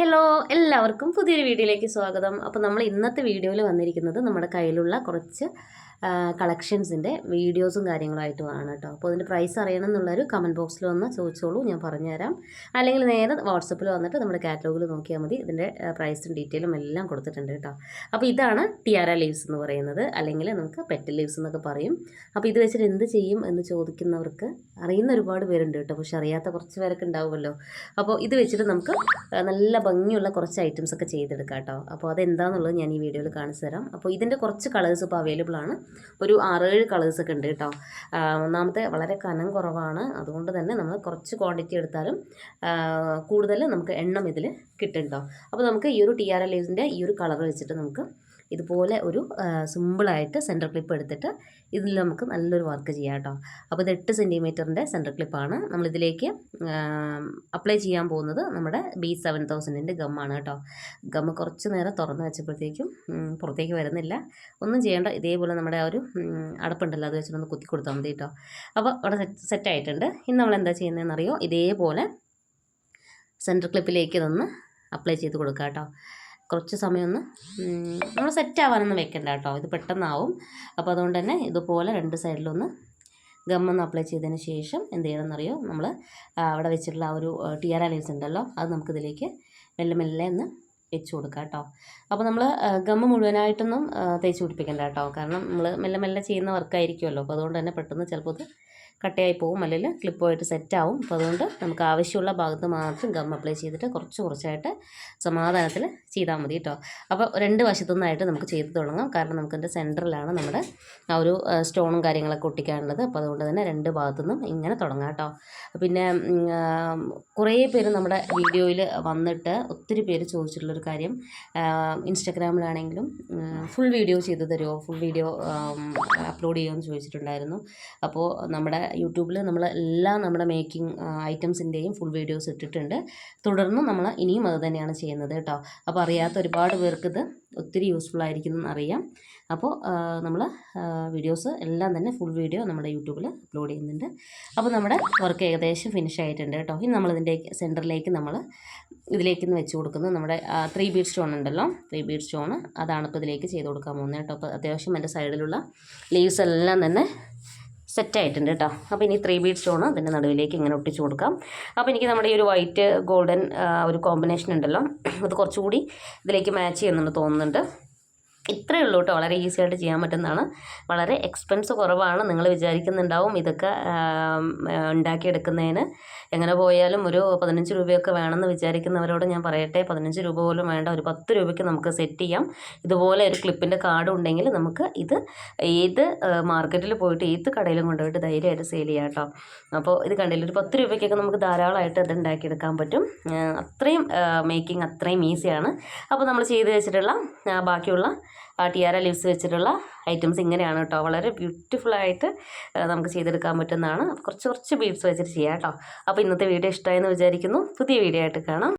Hello എല്ലാവർക്കും പുതിയൊരു വീഡിയോയിലേക്ക് സ്വാഗതം. അപ്പോൾ നമ്മൾ ഇന്നത്തെ വീഡിയോയിൽ വന്നിരിക്കുന്നത് നമ്മുടെ കയ്യിലുള്ള കുറച്ച് കളക്ഷൻസിന്റെ വീഡിയോസും കാര്യങ്ങളായിട്ടുമാണ് കേട്ടോ. അപ്പോൾ അതിന്റെ പ്രൈസ് അറിയണം എന്നുള്ളൊരു കമന്റ് ബോക്സിൽ വന്ന് ചോദിച്ചോളൂ ഞാൻ പറഞ്ഞുതരാം. അല്ലെങ്കിൽ നേരെ വാട്സപ്പിൽ വന്നിട്ട് നമ്മുടെ കാറ്റലോഗിൽ നോക്കിയാൽ മതി. ഇതിന്റെ പ്രൈസും ഡീറ്റെയിലും എല്ലാം കൊടുത്തിട്ടുണ്ട് കേട്ടോ. അപ്പോൾ ഇതാണ് ടിയാര ലീവ്സ് എന്ന് പറയുന്നത്. അല്ലെങ്കിൽ നമുക്ക് പെറ്റൽ ലീവ്സ് എന്നൊക്കെ പറയും. അപ്പോൾ ഇത് വെച്ചിട്ട് എന്ത് ചെയ്യും എന്ന് ചോദിക്കുന്നവർക്ക് അറിയുന്ന ഒരുപാട് പേരുണ്ട് കേട്ടോ. പക്ഷെ അറിയാത്ത കുറച്ച് പേരൊക്കെ ഉണ്ടാവുമല്ലോ. അപ്പോൾ ഇത് വെച്ചിട്ട് നമുക്ക് നല്ല ഭംഗിയുള്ള കുറച്ച് ഐറ്റംസ് ഒക്കെ ചെയ്തെടുക്കാം കേട്ടോ. അപ്പോൾ അതെന്താണെന്നുള്ളത് ഞാൻ ഈ വീഡിയോയിൽ കാണിച്ചു തരാം അപ്പോൾ ഇതിന്റെ കുറച്ച് കളേഴ്സ് ഇപ്പോൾ അവൈലബിൾ ആണ്. ഒരു ആറേഴ് കളേഴ്സൊക്കെ ഉണ്ട് കേട്ടോ. ഒന്നാമത്തെ വളരെ കനം കുറവാണ്. അതുകൊണ്ട് തന്നെ നമ്മൾ കുറച്ച് ക്വാണ്ടിറ്റി എടുത്താലും കൂടുതൽ നമുക്ക് എണ്ണം ഇതിൽ കിട്ടും കേട്ടോ. അപ്പോൾ നമുക്ക് ഈ ഒരു ടി ആർ എൽ ഈ ഒരു കളർ വെച്ചിട്ട് നമുക്ക് ഇതുപോലെ ഒരു സിമ്പിളായിട്ട് സെന്റർ ക്ലിപ്പ് എടുത്തിട്ട് ഇതിൽ നമുക്ക് നല്ലൊരു വർക്ക് ചെയ്യാം കേട്ടോ. അപ്പോൾ ഇത് എട്ട് സെന്റിമീറ്ററിന്റെ സെന്റർ ക്ലിപ്പാണ്. നമ്മളിതിലേക്ക് അപ്ലൈ ചെയ്യാൻ പോകുന്നത് നമ്മുടെ ബി സെവൻ തൗസൻഡിന്റെ ഗമ്മാണ് കേട്ടോ. ഗമ്മ് കുറച്ച് നേരം തുറന്ന് വെച്ചപ്പോഴത്തേക്കും പുറത്തേക്ക് വരുന്നില്ല. ഒന്നും ചെയ്യേണ്ട ഇതേപോലെ നമ്മുടെ ആ ഒരു അടപ്പുണ്ടല്ലോ അത് വെച്ചിട്ടൊന്ന് കുത്തി കൊടുത്താൽ മതി കേട്ടോ. അപ്പോൾ അവിടെ സെറ്റ് ആയിട്ടുണ്ട് ഇന്ന് നമ്മൾ എന്താ ചെയ്യുന്നതെന്നറിയോ? ഇതേപോലെ സെന്റർ ക്ലിപ്പിലേക്ക് നിന്ന് അപ്ലൈ ചെയ്ത് കൊടുക്കാം കേട്ടോ. കുറച്ച് സമയം ഒന്ന് നമ്മൾ സെറ്റ് ആവാനൊന്നും വെക്കണ്ട കേട്ടോ. ഇത് പെട്ടെന്നാവും. അപ്പോൾ അതുകൊണ്ട് തന്നെ ഇതുപോലെ രണ്ട് സൈഡിലൊന്ന് ഗമ്മൊന്ന് അപ്ലൈ ചെയ്തതിന് ശേഷം എന്ത് ചെയ്യണമെന്നറിയോ? നമ്മൾ അവിടെ വെച്ചിട്ടുള്ള ആ ഒരു ടിയർ ലീവ്സ് ഉണ്ടല്ലോ അത് നമുക്കിതിലേക്ക് മെല്ലെ മെല്ലെ ഒന്ന് വെച്ച് കൊടുക്കുക കേട്ടോ അപ്പോൾ നമ്മൾ ഗമ്മ് മുഴുവനായിട്ടൊന്നും തേച്ച് പിടിപ്പിക്കണ്ട കേട്ടോ കാരണം നമ്മൾ മെല്ലെ മെല്ലെ ചെയ്യുന്ന വർക്കായിരിക്കുമല്ലോ അപ്പോൾ അതുകൊണ്ട് തന്നെ പെട്ടെന്ന് ചിലപ്പോൾ ഇത് കട്ടയായി പോകും അല്ലെങ്കിൽ ക്ലിപ്പുമായിട്ട് സെറ്റ് ആവും അപ്പോൾ അതുകൊണ്ട് നമുക്ക് ആവശ്യമുള്ള ഭാഗത്ത് മാത്രം ഗം അപ്ലൈ ചെയ്തിട്ട് കുറച്ച് കുറച്ചായിട്ട് സമാധാനത്തിൽ ചെയ്താൽ മതി കേട്ടോ അപ്പോൾ രണ്ട് വശത്തുനിന്നായിട്ട് നമുക്ക് ചെയ്ത് തുടങ്ങാം. കാരണം നമുക്കതിന്റെ സെന്ററിലാണ് നമ്മുടെ ആ ഒരു സ്റ്റോണും കാര്യങ്ങളൊക്കെ ഒട്ടിക്കാനുള്ളത്. അപ്പോൾ അതുകൊണ്ട് തന്നെ രണ്ട് ഭാഗത്തുനിന്നും ഇങ്ങനെ തുടങ്ങാം കേട്ടോ പിന്നെ കുറേ പേര് നമ്മുടെ വീഡിയോയിൽ വന്നിട്ട് ഒത്തിരി പേര് ചോദിച്ചിട്ടുള്ളൊരു കാര്യം. ഇൻസ്റ്റഗ്രാമിലാണെങ്കിലും ഫുൾ വീഡിയോ ചെയ്തു തരുമോ ഫുൾ വീഡിയോ അപ്ലോഡ് ചെയ്യുമെന്ന് ചോദിച്ചിട്ടുണ്ടായിരുന്നു. അപ്പോൾ നമ്മുടെ യൂട്യൂബിൽ നമ്മൾ എല്ലാ നമ്മുടെ മേക്കിംഗ് ഐറ്റംസിന്റെയും ഫുൾ വീഡിയോസ് ഇട്ടിട്ടുണ്ട്. തുടർന്ന് നമ്മൾ ഇനിയും അത് തന്നെയാണ് ചെയ്യുന്നത് കേട്ടോ. അപ്പോൾ അറിയാത്ത ഒരുപാട് പേർക്ക് ഇത് ഒത്തിരി യൂസ്ഫുൾ ആയിരിക്കും എന്നറിയാം അപ്പോൾ നമ്മൾ വീഡിയോസ് എല്ലാം തന്നെ ഫുൾ വീഡിയോ നമ്മുടെ യൂട്യൂബിൽ അപ്ലോഡ് ചെയ്യുന്നുണ്ട്. അപ്പോൾ നമ്മുടെ വർക്ക് ഏകദേശം ഫിനിഷ് ആയിട്ടുണ്ട് കേട്ടോ. ഇനി നമ്മളിതിന്റെ സെന്ററിലേക്ക് നമ്മൾ ഇതിലേക്ക് നിന്ന് വെച്ച് കൊടുക്കുന്നത് നമ്മുടെ ത്രീ ബീഡ് സ്റ്റോൺ ഉണ്ടല്ലോ. ത്രീ ബീഡ് സ്റ്റോൺ അതാണ് ഇപ്പോൾ ഇതിലേക്ക് ചെയ്ത് കൊടുക്കാൻ പോകുന്നത് കേട്ടോ. അപ്പോൾ അത്യാവശ്യം എന്റെ സൈഡിലുള്ള ലീവ്സ് എല്ലാം തന്നെ സെറ്റ് ആയിട്ടുണ്ട് കേട്ടോ. അപ്പോൾ ഇനി ത്രീ ബീഡ് സ്റ്റോൺ അതിന്റെ നടുവിലേക്ക് ഇങ്ങനെ ഒട്ടിച്ച് കൊടുക്കാം. അപ്പോൾ എനിക്ക് നമ്മുടെ ഈ ഒരു വൈറ്റ് ഗോൾഡൻ ഒരു കോമ്പിനേഷൻ ഉണ്ടല്ലോ. അത് കുറച്ചുകൂടി ഇതിലേക്ക് മാച്ച് ചെയ്യുന്നുണ്ട് തോന്നുന്നുണ്ട്. ഇത്രയേ ഉള്ളൂ കേട്ടോ. വളരെ ഈസി ആയിട്ട് ചെയ്യാൻ പറ്റുന്നതാണ്. വളരെ എക്സ്പെൻസ് കുറവാണ്. നിങ്ങൾ വിചാരിക്കുന്നുണ്ടാവും ഇതൊക്കെ ഉണ്ടാക്കിയെടുക്കുന്നതിന്. എങ്ങനെ പോയാലും ഒരു പതിനഞ്ച് രൂപയൊക്കെ വേണമെന്ന് വിചാരിക്കുന്നവരോട് ഞാൻ പറയട്ടെ. പതിനഞ്ച് രൂപ പോലും വേണ്ട. ഒരു പത്ത് രൂപയ്ക്ക് നമുക്ക് സെറ്റ് ചെയ്യാം. ഇതുപോലെ ഒരു ക്ലിപ്പിന്റെ കാർഡ് ഉണ്ടെങ്കിൽ നമുക്ക് ഇത് ഏത് മാർക്കറ്റിൽ പോയിട്ട് ഏത് കടയിലും കൊണ്ടുപോയിട്ട് ധൈര്യമായിട്ട് സെയിൽ ചെയ്യാം കേട്ടോ. അപ്പോൾ ഇത് കണ്ടില്ല? ഒരു പത്ത് രൂപയ്ക്കൊക്കെ നമുക്ക് ധാരാളമായിട്ട് ഇത് ഉണ്ടാക്കിയെടുക്കാൻ പറ്റും. അത്രയും മേക്കിംഗ് അത്രയും ഈസിയാണ് അപ്പോൾ നമ്മൾ ചെയ്ത് വെച്ചിട്ടുള്ള ബാക്കിയുള്ള ടിയാര ലീവ്സ് വെച്ചിട്ടുള്ള ഐറ്റംസ് ഇങ്ങനെയാണ് കേട്ടോ. വളരെ ബ്യൂട്ടിഫുള്ളായിട്ട് നമുക്ക് ചെയ്തെടുക്കാൻ പറ്റുന്നതാണ്. കുറച്ച് കുറച്ച് ബീഡ്സ് വെച്ചിട്ട് ചെയ്യാം കേട്ടോ. അപ്പോൾ ഇന്നത്തെ വീഡിയോ ഇഷ്ടമായെന്ന് വിചാരിക്കുന്നു. പുതിയ വീഡിയോ ആയിട്ട് കാണാം.